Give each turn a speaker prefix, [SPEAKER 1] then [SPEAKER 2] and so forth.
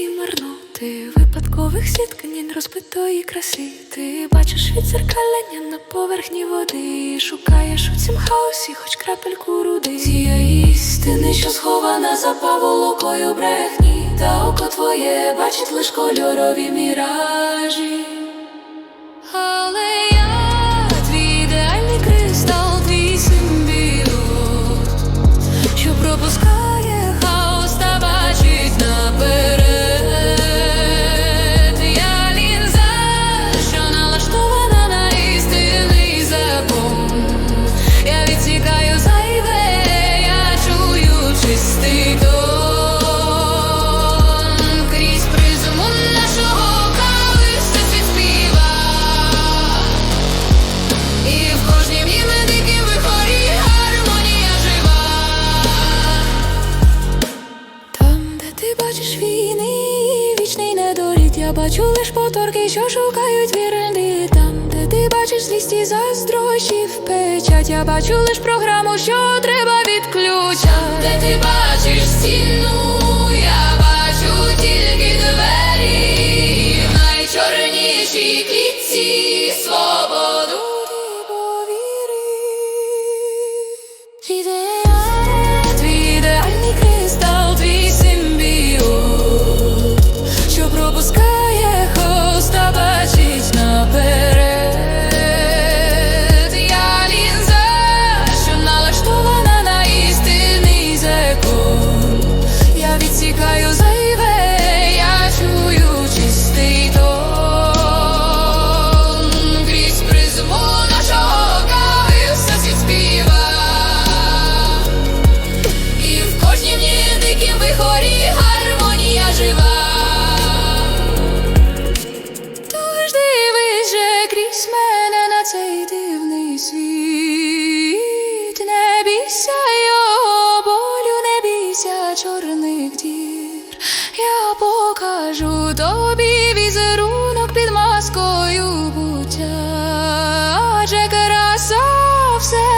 [SPEAKER 1] і марноти випадкових зіткнень розбитої краси. Ти бачиш відзеркалення на поверхні води. Шукаєш у цім хаосі, хоч крапельку руди. Зія істини, що схована за паволокою брехні, та око твоє бачить лиш кольорові міражі. Але Бачу лиш поторки, що шукають вірини там, де ти бачиш злість і заздрощів печать. Я бачу лиш програму, що треба відключати, де ти бачиш ціну я покажу тобі візерунок під маскою буття, адже краса все.